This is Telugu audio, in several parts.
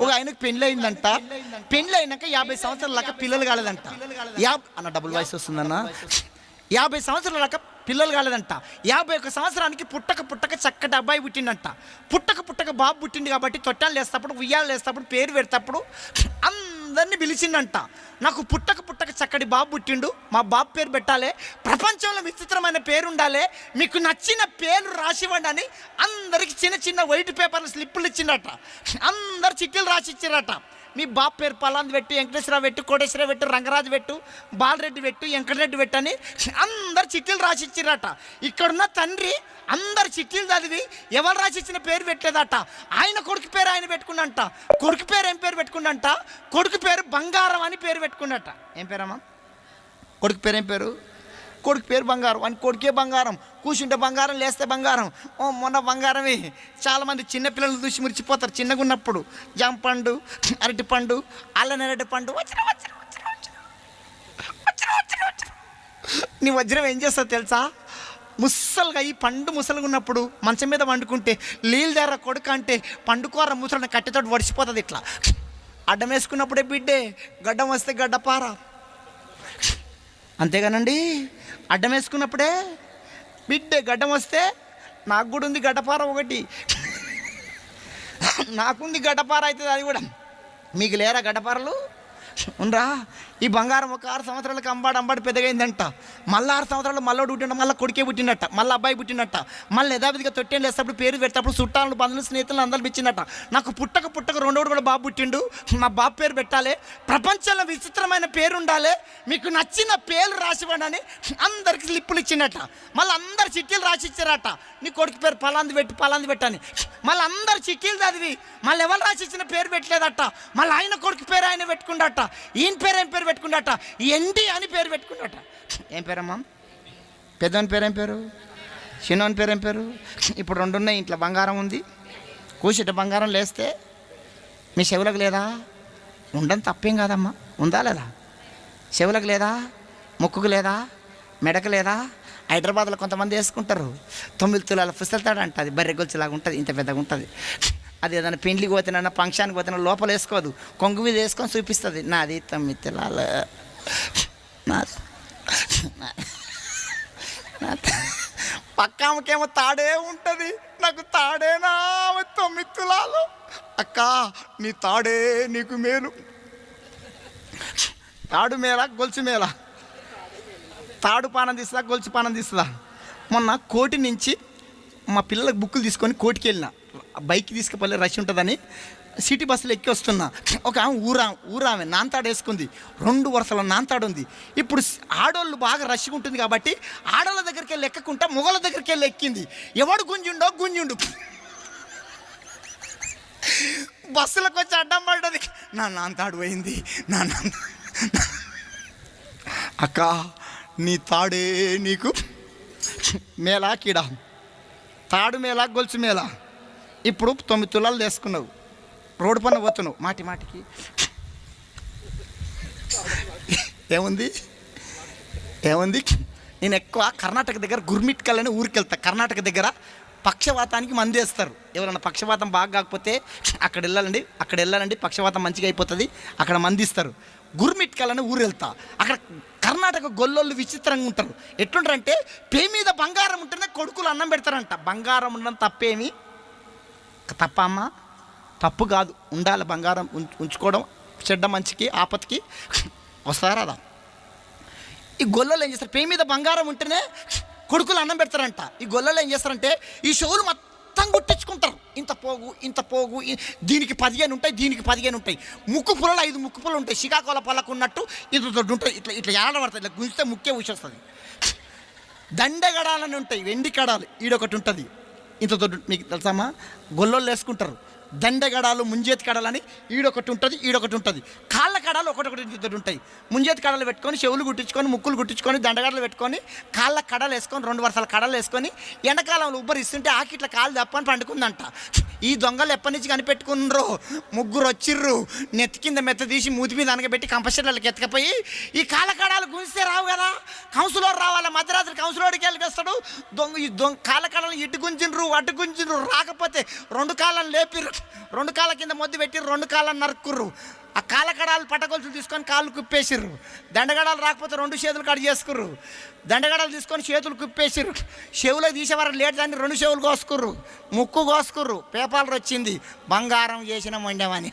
ఒక ఆయనకు పెళ్ళి అయిందంట పెళ్ళి అయినాక యాభై సంవత్సరాల దాకా పిల్లలు కాలేదంట. యా అన్న డబుల్ వాయిస్ వస్తుందన్న. యాభై సంవత్సరాల దాకా పిల్లలు కాలేదంట. యాభై ఒక సంవత్సరానికి పుట్టక పుట్టక చక్కటి అబ్బాయి పుట్టిండంట. పుట్టక పుట్టక బాబు పుట్టింది కాబట్టి తొట్టాలు వేస్తప్పుడు ఉయ్యాలు వేస్తప్పుడు పేరు పెడతప్పుడు అందరినీ పిలిచిండంట. నాకు పుట్టక పుట్టక చక్కటి బాబు పుట్టిండు. మా బాబు పేరు పెట్టాలి. ప్రపంచంలో విచిత్రమైన పేరు ఉండాలి మీకు నచ్చిన పేరు రాసివ్వండి అని అందరికి చిన్న చిన్న వైట్ పేపర్లు స్లిప్పులు ఇచ్చిండట అందరు చిట్టీలు రాసి ఇచ్చారట మీ బాబు పేరు పలాంది పెట్టు వెంకటేశ్వరరావు పెట్టు కోటేశ్వరరావు పెట్టు రంగరాజు పెట్టు బాలరెడ్డి పెట్టు వెంకటరెడ్డి పెట్టు అని అందరు చిట్టీలు రాసి ఇచ్చిరట ఇక్కడున్న తండ్రి అందరు చిట్టీలు చదివి ఎవరు రాసి ఇచ్చిన పేరు పెట్టలేదట. ఆయన కొడుకు పేరు ఆయన పెట్టుకున్నంట. కొడుకు పేరు ఏం పేరు పెట్టుకున్నంట? కొడుకు పేరు బంగారం అని పేరు పెట్టుకున్నట్ట. ఏం పేరమ్మా కొడుకు పేరు ఏం పేరు? కొడుకు పేరు బంగారం. అని కొడుకే బంగారం. కూర్చుంటే బంగారం లేస్తే బంగారం. ఓ మొన్న బంగారమే. చాలామంది చిన్నపిల్లలు చూసి మురిచిపోతారు చిన్నగా ఉన్నప్పుడు జంపండు పండు అరటి పండు అరటి పండు. వచ్చిన వచ్చిన వచ్చిన వచ్చిన వచ్చిన వచ్చిన నీ వజ్రం ఏం చేస్తావు తెలుసా? ముసలుగా ఈ పండు ముసలుగా ఉన్నప్పుడు మంచం మీద వండుకుంటే నీళ్ళు దగ్గర కొడుకు అంటే పండుకోర ముసలిని కట్టెతోటి వడిసిపోతుంది ఇట్లా. అడ్డం వేసుకున్నప్పుడే బిడ్డే గడ్డం వస్తే గడ్డపార అంతేగానండి అడ్డం వేసుకున్నప్పుడే బిడ్డే గడ్డం వస్తే నాకు కూడా ఉంది గడ్డపార ఒకటి. నాకుంది గడ్డపార అవుతుంది అది కూడా. మీకు లేరా గడ్డపారలు ఉండ్రా. ఈ బంగారం ఒక ఆరు సంవత్సరాలకు అంబాడు అంబాడు పెద్దగైందంట. మళ్ళీ ఆరు సంవత్సరాలు మళ్ళీ పుట్టిండ మళ్ళీ కొడుకే పుట్టినట్ట మళ్ళీ అబ్బాయి పుట్టినట్ట మళ్ళీ యథావిధిగా తొట్టేళ్ళు వేసేటప్పుడు పేరు పెట్టేటప్పుడు చుట్టాలను బంధువులు స్నేహితులను అందరూ ఇచ్చినట్ట నాకు పుట్టక పుట్టక రెండోడు కూడా బాబు పుట్టిండు. మా బాబు పేరు పెట్టాలి. ప్రపంచంలో విచిత్రమైన పేరు ఉండాలి. మీకు నచ్చిన పేరు రాసివ్వండి అందరికి స్లిప్పులు ఇచ్చినట్ట మళ్ళీ అందరు చిట్టీలు రాసి ఇచ్చారట నీ కొడుకు పేరు పలాంది పెట్టి పలాంది పెట్టని మళ్ళీ అందరు చిట్టీలు చదివి మళ్ళీ ఎవరు రాసి ఇచ్చిన పేరు పెట్టలేదట. మళ్ళీ ఆయన కొడుకు పేరు ఆయన పెట్టుకుండట. ఈయన పేరు ఏం పేరు పెట్టుకుండట. ఎండి అని పేరు పెట్టుకుండట. ఏం పేరమ్మా? పెద్దవని పేరు ఏం పేరు? చిన్నోని పేరు ఏం పేరు? ఇప్పుడు రెండు ఉన్నాయి ఇంట్లో బంగారం ఉంది. కూసిట బంగారం లేస్తే మీ చెవులకు లేదా? ఉండని తప్పేం కాదమ్మా. ఉందా లేదా? చెవులకు లేదా? ముక్కుకు లేదా? మెడకు లేదా? హైదరాబాద్లో కొంతమంది వేసుకుంటారు. తొమ్మిది తులాల పుస్తలతాడు అంట అది. బర్రె గొలుచులాగా ఉంటుంది. ఇంత పెద్దగా ఉంటుంది. అది ఏదైనా పెండ్లికి పోతున్నా ఫంక్షన్కి పోతున్నా లోపల వేసుకోదు. కొంగు మీద వేసుకొని చూపిస్తుంది. నాది తొమ్మిది తులాల నా పక్క ఆమెకేమో తాడే ఉంటుంది. నాకు తాడేనా ఆమె తొమ్మిది తులాలు అక్క నీ తాడే నీకు మేలు. తాడు మేళ గొలుసు మేళ తాడు పానం తీస్తుందా గొలుసు పానం తీస్తుందా? మొన్న కోటి నుంచి మా పిల్లలకు బుక్కులు తీసుకొని కోటికి వెళ్ళిన. బైక్ తీసుకుపోలే రష్ ఉంటుందని సిటీ బస్సులు ఎక్కి వస్తున్నా. ఒక ఆమె ఊరా ఊరామె నాంతాడు వేసుకుంది రెండు వరుసల నాంతాడు ఉంది. ఇప్పుడు ఆడోళ్ళు బాగా రష్గా ఉంటుంది కాబట్టి ఆడోళ్ళ దగ్గరికి వెళ్ళి ఎక్కకుండా మొగల దగ్గరికి వెళ్ళి ఎక్కింది. ఎవడు గుంజుండో గుంజుండు. బస్సులకు వచ్చి అడ్డం పడ్డది. నా నాంతాడు పోయింది. నా నాంత అక్క నీ తాడే నీకు మేళా కీడా. తాడు మేళ గొలుసు మేలా ఇప్పుడు తొమ్మిది తులాలు తీసుకున్నావు రోడ్డు పైన పోతున్నావు. మాటి మాటికి. ఏముంది? ఏముంది? నేను ఎక్కువ కర్ణాటక దగ్గర గుర్మిట్కల్ అనే ఊరికి వెళ్తా కర్ణాటక దగ్గర పక్షవాతానికి మందేస్తారు ఎవరైనా పక్షవాతం బాగా కాకపోతే అక్కడ వెళ్ళాలండి. అక్కడ వెళ్ళాలండి. పక్షవాతం మంచిగా అయిపోతుంది. అక్కడ మందిస్తారు గుర్మిట్కల్ అనే ఊరు వెళ్తా అక్కడ కర్ణాటక గొల్లోళ్ళు విచిత్రంగా ఉంటారు. ఎట్లుంటారంటే పే మీద బంగారం ఉంటేనే కొడుకులు అన్నం పెడతారంట. బంగారం ఉండడం తప్పేమి తప్ప అమ్మా. తప్పు కాదు. ఉండాలి బంగారం ఉంచుకోవడం చెడ్డ మంచికి ఆపత్కి. వస్తారా అదా ఈ గొల్లలు ఏం చేస్తారు? పే మీద బంగారం ఉంటేనే కొడుకులు అన్నం పెడతారంట. ఈ గొల్లలు ఏం చేస్తారంటే ఈ షోలు మొత్తం గుట్టించుకుంటారు ఇంత పోగు ఇంత పోగు దీనికి పదిహేను ఉంటాయి దీనికి పదిహేను ఉంటాయి. ముక్కు పుల్లలు ఐదు ముక్కు పుల్లలు ఉంటాయి. శ్రీకాకుళ పళ్ళకు ఉన్నట్టు ఇంత దొడ్డు ఉంటాయి. ఇట్లా ఇట్లా ఏడబడతాయి ఇట్లా గుంజితే ముక్కే దండ దండగడాలని ఉంటాయి. వెండి కడాలు. ఈడొకటి ఉంటుంది. ఇంత దొడ్డు మీకు తెలుసామా? గొల్లోళ్ళు వేసుకుంటారు. దండగడాలు ముంజేతి కడాలని ఈడొకటి ఉంటుంది ఈడొకటి ఉంటుంది. కాళ్ళ కడాలు ఒకటొకటి ఇద్దరు ఉంటాయి. ముంజేతి కడలు పెట్టుకొని చెవులు కుట్టించుకొని ముక్కులు గుట్టించుకొని దండగడలు పెట్టుకొని కాళ్ళ కడలు వేసుకొని రెండు వరుసల కడలు వేసుకొని ఎండాకాలంలో ఉబ్బరిస్తుంటే ఆకిట్ల కాళ్ళు తప్పని పండుకుందంట. ఈ దొంగలు ఎప్పటి నుంచి కనిపెట్టుకున్నారు ముగ్గురు వచ్చిర్రు. నెత్తి కింద మెత్త తీసి మూతి మీద అనగబెట్టి కంపస్టర్లకు ఎత్తకపోయి ఈ కాళ్ళ కడాలు గుంజితే రావు కదా? కౌన్సిలర్ రావాలి మధ్యరాత్రి కౌన్సిలర్కి వెళ్ళిస్తాడు దొంగ ఈ దొంగ కాళ్ళ కడలు ఇటు గుంజిండ్రు అటు గుంజిండ్రు రాకపోతే రెండు కాళ్ళని లేపిర్రు. రెండు కాళ్ళ కింద మొద్దు పెట్టి రెండు కాళ్ళని నరుక్కుర్రు. ఆ కాలకడాలు పట్టగొలుసులు తీసుకొని కాళ్ళు కుప్పేసిర్రు. దండగడాలు రాకపోతే రెండు చేతులు కట్ చేసుకుర్రు. దండగడాలు తీసుకొని చేతులు కుప్పేసిర్రు. చెవులో తీసేవారు లేట్ దాన్ని రెండు చెవులు కోసుకుర్రు. ముక్కు కోసుకుర్రు. పేపాలు వచ్చింది బంగారం చేసిన మండమని.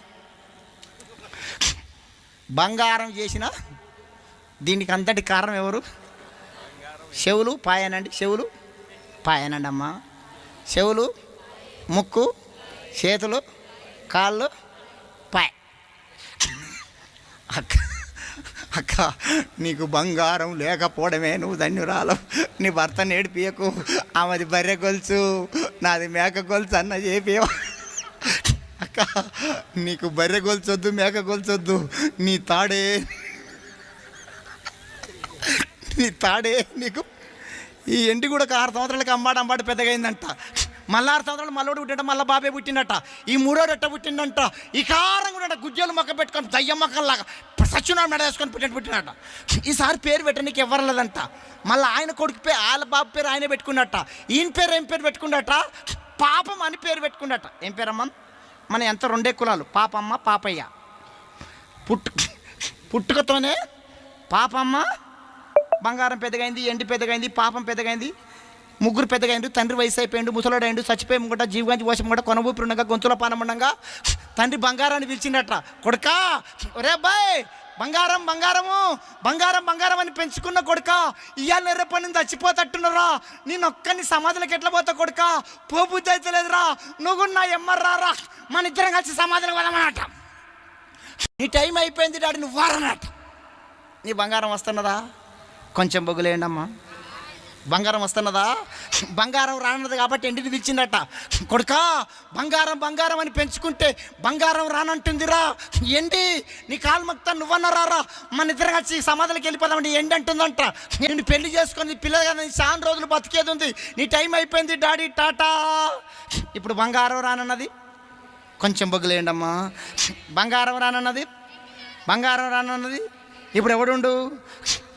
బంగారం చేసిన దీనికి అంతటి కారణం ఎవరు? చెవులు పాయనండి. చెవులు పాయనండి అమ్మ చెవులు ముక్కు చేతులు కాళ్ళు అక్క అక్క నీకు బంగారం లేకపోవడమే నువ్వు ధన్యురాలు నీ భర్త నేడిపియకు ఆమెది బర్రె గొలుసు నాది మేక గొలుసు అన్న చేపియవా అక్క నీకు బర్రె గొలుచొద్దు మేక గొలుచొద్దు నీ తాడే నీ తాడే నీకు. ఈ ఎండి కూడా ఒక ఆరు సంవత్సరాలకి అమ్మాడు అమ్మాడు పెద్దగా అయిందంట మళ్ళీ ఆరు సంవత్సరాలు మళ్ళోడు పుట్టినట మళ్ళీ బాబే పుట్టిండట. ఈ మూడోడు ఎట్ట పుట్టిండంట? ఈ కారం కూడా గుజ్జలు మొక్క పెట్టుకొని దయ్యం మొక్కల్లాగా సత్యనారాయణ మెడ వేసుకొని పుట్టినట్టు పుట్టినట ఈసారి పేరు పెట్టడానికి ఇవ్వరలేదంట లేదంట. మళ్ళీ ఆయన కొడుకు పేరు వాళ్ళ బాబు పేరు ఆయన పెట్టుకున్నట్ట. ఈయన పేరు ఏం పేరు పెట్టుకున్నట పాపం అని పేరు పెట్టుకున్నట ఏం పేరమ్మ? మన ఎంత రెండే కులాలు. పాపమ్మ పాపయ్య. పుట్టు పుట్టుకతోనే పాపమ్మ బంగారం పెద్దగైంది ఎండి పెద్దగైంది పాపం పెద్దగైంది ముగ్గురు పెద్దగాయండు తండ్రి వయసు అయిపోయిండు ముసలోడైండు చచ్చిపోయి ముంగట జీవగాంచి పోసి ముంగట కొనబూపి ఉండగా గొంతులో పానం ఉండగా తండ్రి బంగారాన్ని పిలిచిండట కొడుకా ఒరే అబ్బాయి బంగారం బంగారము బంగారం బంగారం అని పెంచుకున్న కొడుక ఇవాళ రేపటి నుంచి చచ్చిపోతట్టున్నారా? నేను ఒక్కని సమాధులకు ఎట్లా పోతా కొడుక? పోబుద్ధి అయితే లేదురా. నువ్వు నా ఎమ్మర్రారా? మన ఇద్దరం కలిసి సమాధులకు పోదామన్నట నీ టైం అయిపోయింది డాడీ నువ్వు వారనట నీ బంగారం వస్తున్నదా? కొంచెం బొగ్గులేయండి అమ్మా బంగారం వస్తున్నదా? బంగారం రానున్నది కాబట్టి ఎండిని పిలిచిందట కొడుకా బంగారం బంగారం అని పెంచుకుంటే బంగారం రానంటుందిరా. ఎండి నీ కాలు మొక్తా నువ్వన్నారా మన ఇద్దరు కలిసి సమాధులకి వెళ్ళిపోదామండి. ఎండి అంటుందంట. నేను పెళ్ళి చేసుకొని పిల్లగా చాలా రోజులు బతికేది ఉంది. నీ టైం అయిపోయింది డాడీ టాటా. ఇప్పుడు బంగారం రానన్నది. కొంచెం బొగ్గులేయండమ్మా. బంగారం రానన్నది. బంగారం రానన్నది. ఇప్పుడు ఎవడుండు?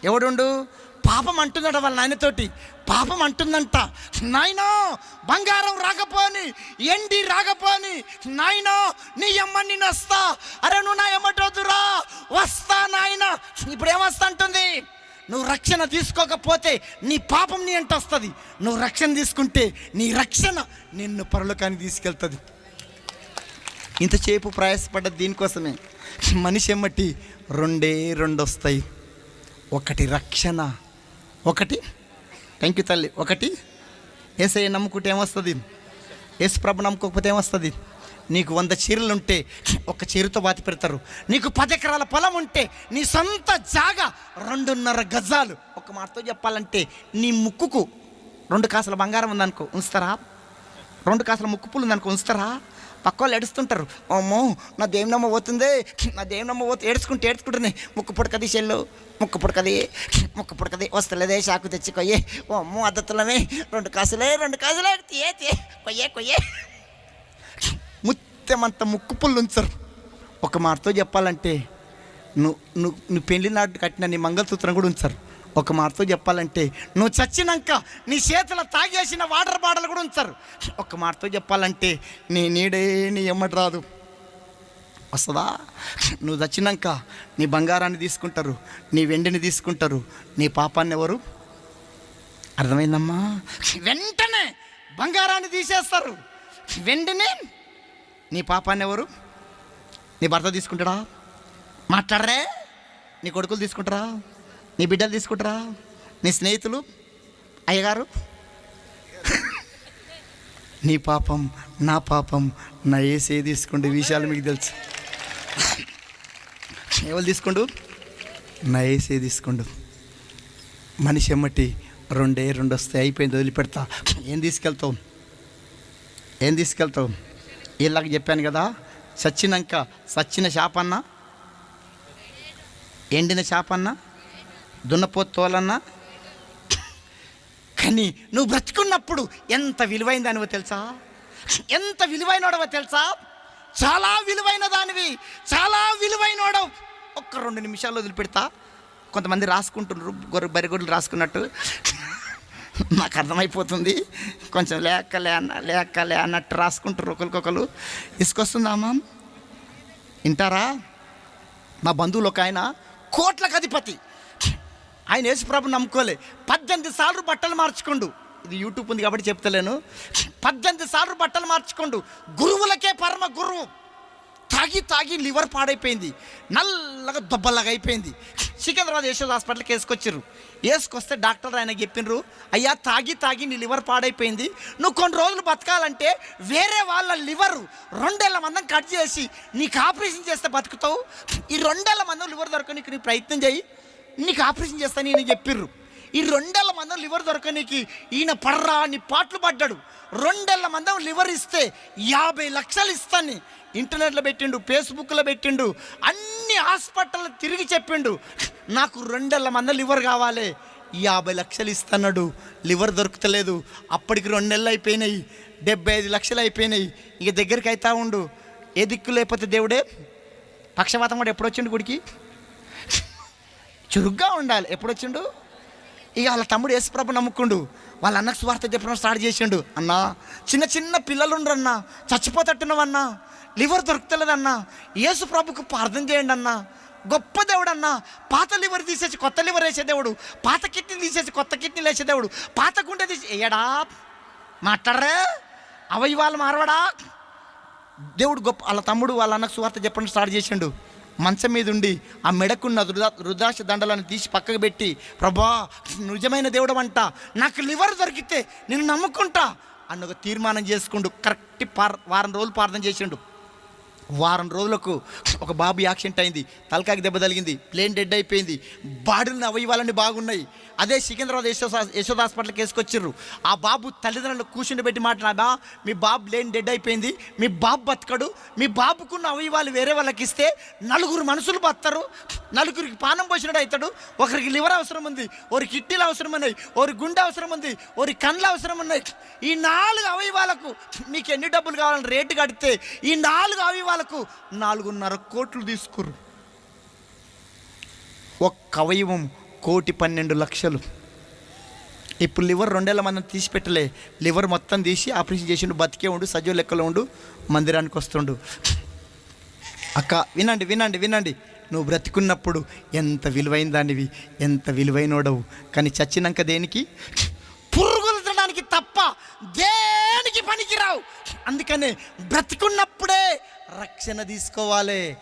ఎవడుండు? పాపం అంటుందట వాళ్ళ నాయనతోటి. పాపం అంటుందంట. నాయనో బంగారం రాకపోని ఎండి రాకపోని నాయనో నీ అమ్మని వస్తా. అరే నువ్వు నా ఎమ్మటోదురా వస్తా నాయన. ఇప్పుడు ఏమొస్తా అంటుంది నువ్వు రక్షణ తీసుకోకపోతే నీ పాపం నీ అంట వస్తుంది. నువ్వు రక్షణ తీసుకుంటే నీ రక్షణ నిన్ను పరలోకానికి తీసుకెళ్తుంది. ఇంతసేపు ప్రయాసపడ్డ దీనికోసమే. మనిషి ఎమ్మటి రెండే రెండు వస్తాయి ఒకటి రక్షణ ఒకటి. థ్యాంక్ యూ తల్లి. ఒకటి. ఏసఐ నమ్ముకుంటే ఏమొస్తుంది? ఏసు ప్రభు నమ్ముకోకపోతే ఏమొస్తుంది? నీకు వంద చీరలు ఉంటే ఒక చీరతో బాతి పెడతారు. నీకు పది ఎకరాల పొలం ఉంటే నీ సొంత జాగా రెండున్నర గజాలు. ఒక మాటతో చెప్పాలంటే నీ ముక్కుకు రెండు కాసుల బంగారం ఉందనుకో ఉంచుతారా? రెండు కాసుల ముక్కు పూలు ఉందనుకో ఉంచుతారా? పక్క వాళ్ళు ఏడుస్తుంటారు. అమ్మో నా దేవునమ్మ పోతుంది. నా దేవునమ్మ పోతే ఏడుచుకుంటే ఏడుచుకుంటుంది. ముక్కు పుడకది చెల్లు ముక్కు పుడకది ముక్కు పుడకది. వస్తలేదే షాకు తెచ్చుకొయ్యే ఓ అమ్మో అద్దతులమే. రెండు కాసులే రెండు కాసులే. తీయే తీయే. కొయ్యే కొయ్యే. ముత్తెమంత ముక్కు పుల్లు ఉంచరు. ఒక మాటతో చెప్పాలంటే నువ్వు నువ్వు నువ్వు పెళ్ళి నాటు కట్టిన నీ మంగళసూత్రం కూడా ఉంచారు. ఒక మాటతో చెప్పాలంటే నువ్వు చచ్చినాక నీ చేతుల తాగేసిన వాటర్ బాటిల్ కూడా ఉంచారు ఒక మాటతో చెప్పాలంటే నీ నీడే నీ ఎమ్మటి రాదు. వస్తుందా? నువ్వు చచ్చినాక నీ బంగారాన్ని తీసుకుంటారు నీ వెండిని తీసుకుంటారు నీ పాపాన్ని ఎవరు? అర్థమైందమ్మా? వెంటనే బంగారాన్ని తీసేస్తారు వెండిని నీ పాపాన్ని ఎవరు? నీ భర్త తీసుకుంటాడా? మాట్లాడరే నీ కొడుకులు తీసుకుంటారా? నీ బిడ్డలు తీసుకుంటారా? నీ స్నేహితులు? అయ్యగారు? నీ పాపం నా పాపం నా ఏసే తీసుకుంటే విషయాలు మీకు తెలుసు. ఎవరు తీసుకుండు? నా ఏసే తీసుకుండు. మనిషి ఎమ్మటి రెండే రెండు వస్తే అయిపోయింది వదిలిపెడతా. ఏం తీసుకెళ్తావు? ఏం తీసుకెళ్తావు? వీళ్ళకి చెప్పాను కదా చచ్చినాక చచ్చిన చేప అన్న ఎండిన చేప అన్నా దున్నపోతు తోలన్నా కానీ నువ్వు బ్రతుకున్నప్పుడు ఎంత విలువైన దానివో తెలుసా? ఎంత విలువైనడవో తెలుసా? చాలా విలువైన దానివి చాలా విలువైనడవు. ఒక్క రెండు నిమిషాలు వదిలిపెడతా. కొంతమంది రాసుకుంటున్నారు గొర్రె బరిగొడ్లు రాసుకున్నట్టు. నాకు అర్థమైపోతుంది. కొంచెం లేకలే అన్న లేకలే అన్నట్టు రాసుకుంటారు ఒకరికొకరు. ఇసుకొస్తుందామా వింటారా? మా బంధువులు ఒక ఆయన కోట్లకు అధిపతి ఆయన యేసుప్రభు నమ్ముకోలే. పద్దెనిమిది సార్లు బట్టలు మార్చుకోండు. ఇది యూట్యూబ్ ఉంది కాబట్టి చెప్తలేను. పద్దెనిమిది సార్లు బట్టలు మార్చుకోండు. గురువులకే పరమ గురువు. తాగి తాగి లివర్ పాడైపోయింది. నల్లగా దొబ్బలాగా అయిపోయింది. సికింద్రాబాద్ యశోద్ హాస్పిటల్కి వేసుకొచ్చారు వేసుకొస్తే డాక్టర్ ఆయన చెప్పిండ్రు అయ్యా తాగి తాగి నీ లివర్ పాడైపోయింది. నువ్వు కొన్ని రోజులు బతకాలంటే వేరే వాళ్ళ లివర్ రెండేళ్ళ మందం కట్ చేసి నీకు ఆపరేషన్ చేస్తే బతుకుతావు. ఈ రెండేళ్ళ మందం లివర్ దొరకనీకి నీ ప్రయత్నం చేయి. నీకు ఆపరేషన్ చేస్తాను నేను చెప్పిర్రు. ఈ రెండేళ్ళ మందం లివర్ దొరకనీకి ఈయన పర్రా అని పాటలు పడ్డాడు. రెండేళ్ళ మందం లివర్ ఇస్తే యాభై లక్షలు ఇస్తాను ఇంటర్నెట్లో పెట్టిండు ఫేస్బుక్లో పెట్టిండు అన్ని హాస్పిటల్ తిరిగి చెప్పిండు. నాకు రెండేళ్ళ మందం లివర్ కావాలి. యాభై లక్షలు ఇస్తున్నాడు. లివర్ దొరుకుతలేదు. అప్పటికి రెండు నెలలు అయిపోయినాయి. డెబ్బై ఐదు లక్షలు అయిపోయినాయి. ఇక దగ్గరికి అవుతా ఉండు. ఏ దిక్కు లేకపోతే దేవుడే? పక్షవాతం కూడా ఎప్పుడు వచ్చిండు గుడికి? చురుగ్గా ఉండాలి. ఎప్పుడు వచ్చిండు ఇక వాళ్ళ తమ్ముడు యేసుప్రభు నమ్ముకుండు. వాళ్ళ అన్నకు స్వార్థ చెప్పడం స్టార్ట్ చేసిండు. అన్నా చిన్న చిన్న పిల్లలు ఉండరన్నా చచ్చిపోతట్టున్నావన్నా లివర్ దొరుకుతలేదన్నా యేసు ప్రభుకు ప్రార్థన చేయండి అన్నా గొప్ప దేవుడు అన్న పాత లివర్ తీసేసి కొత్త లివర్ వేసే దేవుడు పాత కిడ్నీ తీసేసి కొత్త కిడ్నీ వేసే దేవుడు పాత గుండె తీసి ఏడా? మాట్లాడరే? అవయవాలు మారవడా? దేవుడు గొప్ప వాళ్ళ తమ్ముడు వాళ్ళ అన్నకు సువార్త చెప్పడం స్టార్ట్ చేసిండు. మంచం మీద ఉండి ఆ మెడకున్న రుదా రుద్రాక్ష దండలను తీసి పక్కకు పెట్టి ప్రభా నిజమైన దేవుడు అంట నాకు లివర్ దొరికితే నేను నమ్ముకుంటా. అన్న ఒక తీర్మానం చేసుకుండు కరెక్ట్ పార్ వారం రోజులు ప్రార్థన చేసిండు. వారం రోజులకు ఒక బాబు యాక్సిడెంట్ అయింది. తలకాకి దెబ్బ తగిలింది. ప్లేన్ డెడ్ అయిపోయింది. బాడీలను అవయవాలన్నీ బాగున్నాయి. అదే సికింద్రాబాద్ యశోద యశోద హాస్పిటల్కి వేసుకొచ్చిర్రు ఆ బాబు తల్లిదండ్రులు కూర్చుని పెట్టి మాట్లాడా మీ బాబు లేని డెడ్ అయిపోయింది. మీ బాబు బతకడు. మీ బాబుకున్న అవయవాలు వేరే వాళ్ళకి ఇస్తే నలుగురు మనుషులు బతారు నలుగురికి పానం పోసినట్టు అవుతాడు. ఒకరికి లివర్ అవసరం ఉంది. ఒకరి కిడ్నీలు అవసరం ఉన్నాయి. ఒకరికి గుండె అవసరం ఉంది. ఒకరికి కళ్ళు అవసరం ఉన్నాయి. ఈ నాలుగు అవయవాలకు మీకు ఎన్ని డబ్బులు కావాలని రేటు కడితే ఈ నాలుగు అవయవాలకు నాలుగున్నర కోట్లు తీసుకురు ఒక్క అవయవం కోటి పన్నెండు లక్షలు. ఇప్పుడు లివర్ రెండేళ్ళ మంది తీసి పెట్టలే లివర్ మొత్తం తీసి ఆపరేషన్ చేసిండు బతికే ఉండు సజీవ లెక్కలో ఉండు మందిరానికి వస్తుండు. అక్క వినండి వినండి వినండి. నువ్వు బ్రతికున్నప్పుడు ఎంత విలువైన దానివి ఎంత విలువైనోడవు. కానీ చచ్చినాక దేనికి? పురుగులు తినడానికి తప్ప దేనికి పనికిరావు? అందుకనే బ్రతికున్నప్పుడే రక్షణ తీసుకోవాలి.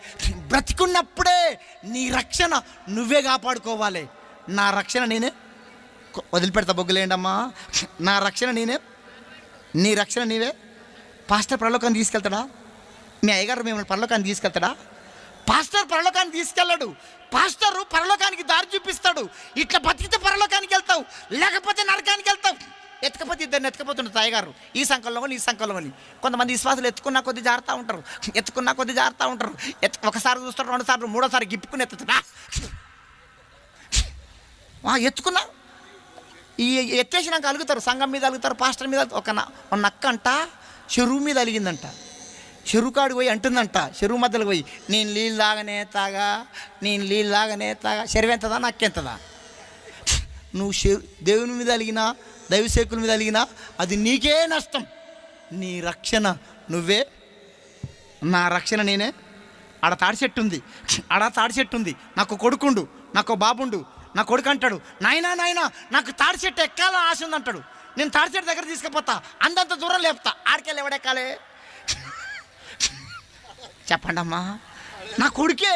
బ్రతికున్నప్పుడే నీ రక్షణ నువ్వే కాపాడుకోవాలి. నా రక్షణ నేనే. వదిలిపెడతా బొగ్గులేండమ్మా నా రక్షణ నేనే. నీ రక్షణ నీవే. పాస్టర్ పరలోకాన్ని తీసుకెళ్తాడా? మీ అయ్యగారు మిమ్మల్ని పరలోకాన్ని తీసుకెళ్తాడా? పాస్టర్ పరలోకాన్ని తీసుకెళ్ళాడు. పాస్టరు పరలోకానికి దారి చూపిస్తాడు. ఇట్లా బతికితే పరలోకానికి వెళ్తావు. లేకపోతే నరకానికి వెళ్తావు. ఎత్తకపోతే ఇద్దరిని ఎత్తుకపోతుంటారు తాయగారు ఈ సంకల్లో ఈ సంకల్లో కొంతమంది విశ్వాసులు ఎత్తుకున్నా కొద్ది జారుతూ ఉంటారు. ఎత్తుకున్నా కొద్ది జారుతూ ఉంటారు. ఎత్తు ఒకసారి చూస్తారు రెండుసార్లు మూడోసారి గిప్పుకుని ఎత్తుతున్నా ఎత్తుకున్నా. ఈ ఎత్తేసినాక అలుగుతారు సంఘం మీద అలుగుతారు పాస్టర్ మీద ఒక ఒక నక్క అంట చెరువు మీద అలిగిందంట. చెరువు కాడికి పోయి అంటుందంట చెరువు మధ్యలో పోయి నేను నీళ్ళు తాగనే తాగా నేను నీళ్ళు తాగనే తాగా. చెరువు ఎంతదా నక్కెంతదా నువ్వు చెరు దేవుని మీద అలిగినా దైవసేకుల మీద అలిగినా అది నీకే నష్టం. నీ రక్షణ నువ్వే. నా రక్షణ నేనే. ఆడ తాడి చెట్టు ఉంది. ఆడ తాడి చెట్టు ఉంది. నాకు కొడుకుండు నాకు బాబుండు. నా కొడుకు అంటాడు నాయనా నాయనా నాకు తాడి చెట్టు ఎక్కాలని ఆశ ఉంది అంటాడు నేను తాడి చెట్టు దగ్గర తీసుకుపోతా అంతంత దూరం లేపుతా. ఆడికెళ్ళి ఎవడెక్కాలే? చెప్పండి అమ్మా నా కొడుకే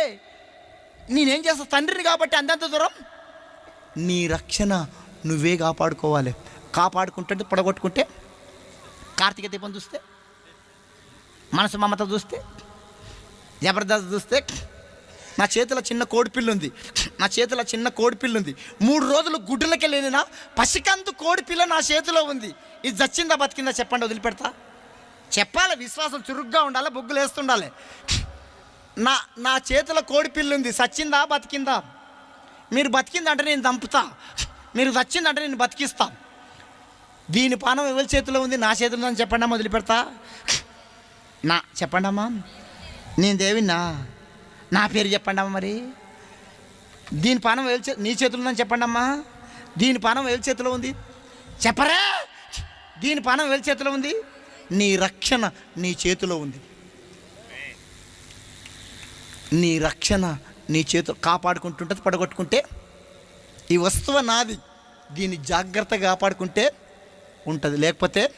నేనేం చేస్తా? తండ్రిని కాబట్టి అంతంత దూరం? నీ రక్షణ నువ్వే కాపాడుకోవాలి. కాపాడుకుంటే పొడగొట్టుకుంటే కార్తీక దీపం చూస్తే మనసు మమత చూస్తే జబర్దస్త్ చూస్తే నా చేతిలో చిన్న కోడిపిల్లు ఉంది నా చేతిలో చిన్న కోడిపిల్లు ఉంది మూడు రోజులు గుడ్డులకి వెళ్ళినా పసికందు కోడిపిల్ల నా చేతిలో ఉంది. ఇది చచ్చిందా బతికిందా చెప్పండి వదిలిపెడతా. చెప్పాలి? విశ్వాసం చురుగ్గా ఉండాలి? బొగ్గులు వేస్తుండాలి. నా నా చేతిలో కోడిపిల్లు ఉంది చచ్చిందా బతికిందా? మీరు బతికిందంటే నేను చంపుతా మీరు చచ్చిందంటే నేను బతికిస్తా. దీని పానం ఎవరి చేతిలో ఉంది? నా చేతిలో అని చెప్పండి అమ్మా నా చెప్పండమ్మా. నేను దేవినా నా పేరు చెప్పండి అమ్మ మరి. దీని పానం ఎవరి చే నీ చేతిలో ఉందని చెప్పండి అమ్మా దీని పానం ఎవరి చేతిలో ఉంది. చెప్పరా? దీని పానం ఎవరి చేతిలో ఉంది. నీ రక్షణ నీ చేతిలో ఉంది. నీ రక్షణ నీ చేతిలో కాపాడుకుంటుంటుంది పడగొట్టుకుంటే. ఈ వస్తువు నాది. దీన్ని జాగ్రత్తగా కాపాడుకుంటే ఉంటుంది. లేకపోతే